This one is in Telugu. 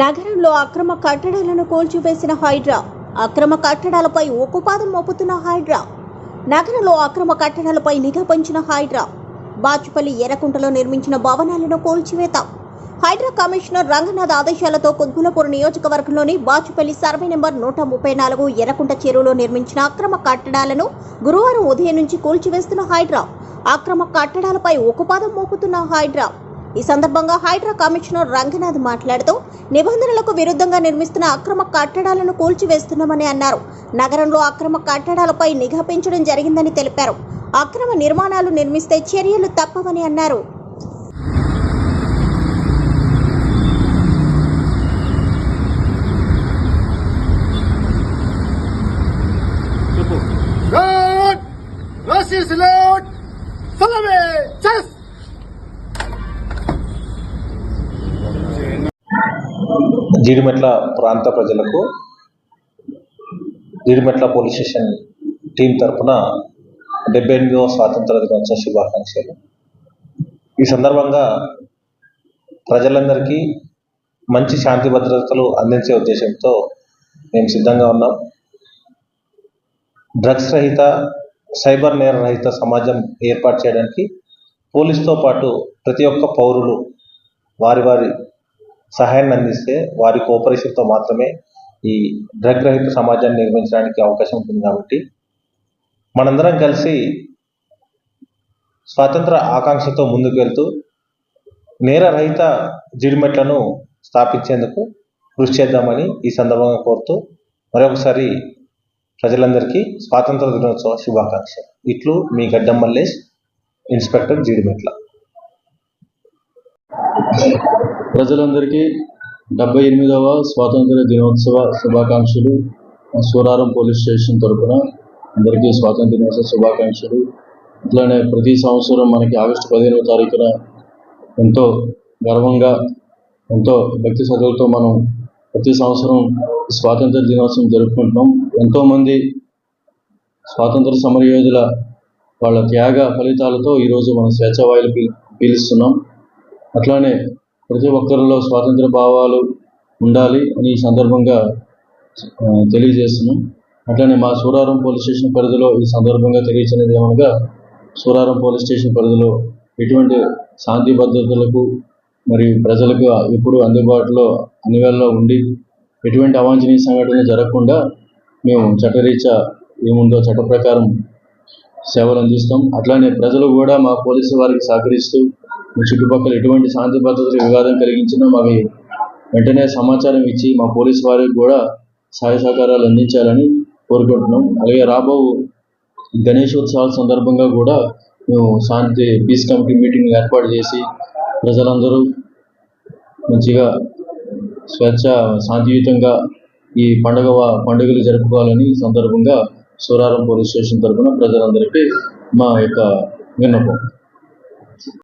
నగరంలో అక్రమ కట్టడాలను కూల్చివేసిన హైడ్రా. అక్రమ కట్టడాలపై ఉక్కుపాదం మోపుతున్న హైడ్రా. నగరంలో అక్రమ కట్టడాలపై నిఘా పంచిన హైడ్రా. బాచుపల్లి ఎర్రకుంటలో నిర్మించిన భవనాలను కూల్చివేత. హైడ్రా కమిషనర్ రంగనాథ్ ఆదేశాలతో కుద్బులపూర్ నియోజకవర్గంలోని బాచుపల్లి సర్వే నెంబర్ నూట ముప్పై నాలుగు ఎర్రకుంట చెరువులో నిర్మించిన అక్రమ కట్టడాలను గురువారం ఉదయం నుంచి కూల్చివేస్తున్న హైడ్రా. అక్రమ కట్టడాలపై ఉక్కుపాదం మోపుతున్న హైడ్రా. ఈ సందర్భంగా హైడ్రా కమిషనర్ రంగనాథ్ మాట్లాడుతూ నిబంధనలకు విరుద్ధంగా నిర్మిస్తున్న అక్రమ కట్టడాలను కూల్చివేస్తున్నామని అన్నారు. నగరంలో అక్రమ కట్టడాలపై నిఘా పెంచడం జరిగిందని తెలిపారు. అక్రమ నిర్మాణాలు నిర్మిస్తే చర్యలు తప్పవని అన్నారు. Follow me! Chest! జీడిమెట్ల ప్రాంత ప్రజలకు జీడిమెట్ల పోలీస్ స్టేషన్ టీం తరఫున డెబ్బై ఎనిమిదవ స్వాతంత్ర దినోత్సవ శుభాకాంక్షలు. ఈ సందర్భంగా ప్రజలందరికీ మంచి శాంతి భద్రతలు అందించే ఉద్దేశంతో మేము సిద్ధంగా ఉన్నాం. డ్రగ్స్ రహిత సైబర్ నేర రహిత సమాజం ఏర్పాటు చేయడానికి పోలీస్తో పాటు ప్రతి ఒక్క పౌరులు వారి వారి సహాయాన్ని అందిస్తే వారి కోఆపరేషన్తో మాత్రమే ఈ డ్రగ్ రహిత సమాజాన్ని నిర్మించడానికి అవకాశం ఉంటుంది కాబట్టి మనందరం కలిసి స్వాతంత్ర ఆకాంక్షతో ముందుకు వెళ్తూ నేర రహిత జిడిమెట్లను స్థాపించేందుకు కృషి చేద్దామని ఈ సందర్భంగా కోరుతూ మరొకసారి ప్రజలందరికీ స్వాతంత్ర దినోత్సవ శుభాకాంక్షలు. ఇట్లు మీ గడ్డం మల్లేష్ ఇన్స్పెక్టర్ జీడిమెట్ల. ప్రజలందరికీ డెబ్బై ఎనిమిదవ స్వాతంత్ర దినోత్సవ శుభాకాంక్షలు. సూరారం పోలీస్ స్టేషన్ తరపున అందరికీ స్వాతంత్ర దినోత్సవ శుభాకాంక్షలు. అట్లానే ప్రతి సంవత్సరం మనకి ఆగస్టు పదిహేనవ తారీఖున ఎంతో గర్వంగా ఎంతో భక్తి శ్రద్ధలతో మనం ప్రతి సంవత్సరం స్వాతంత్ర దినోత్సవం జరుపుకుంటున్నాం. ఎంతోమంది స్వాతంత్ర సమరయోధుల వాళ్ళ త్యాగ ఫలితాలతో ఈరోజు మనం స్వేచ్ఛావాయులు పీ పీలుస్తున్నాం. అట్లానే ప్రతి ఒక్కరిలో స్వాతంత్ర భావాలు ఉండాలి అని ఈ సందర్భంగా తెలియజేస్తున్నాం. అట్లనే మా సూరారం పోలీస్ స్టేషన్ పరిధిలో ఈ సందర్భంగా తెలియచినది ఏమనగా సూరారం పోలీస్ స్టేషన్ పరిధిలో ఎటువంటి శాంతి భద్రతలకు మరియు ప్రజలకు ఎప్పుడు అందుబాటులో అనివేళలో ఉండి ఎటువంటి అవాంఛనీయ సంఘటన జరగకుండా మేము చట్టరీత్యా ఏముందో చట్ట ప్రకారం సేవలు అందిస్తాం. అట్లానే ప్రజలు కూడా మా పోలీసు వారికి సహకరిస్తూ మీ చుట్టుపక్కల ఎటువంటి శాంతి భద్రతలు వివాదం కలిగించినా మాకు వెంటనే సమాచారం ఇచ్చి మా పోలీసు వారికి కూడా సహాయ సహకారాలు అందించాలని కోరుకుంటున్నాం. అలాగే రాబో గణేష్ ఉత్సవాల సందర్భంగా కూడా మేము శాంతి పీస్ కమిటీ మీటింగ్ ఏర్పాటు చేసి ప్రజలందరూ మంచిగా స్వేచ్ఛ శాంతియుతంగా ఈ పండుగ పండుగలు జరుపుకోవాలని సందర్భంగా సూరారం పోలీస్ స్టేషన్ తరఫున ప్రజలందరికీ మా యొక్క విన్నపం.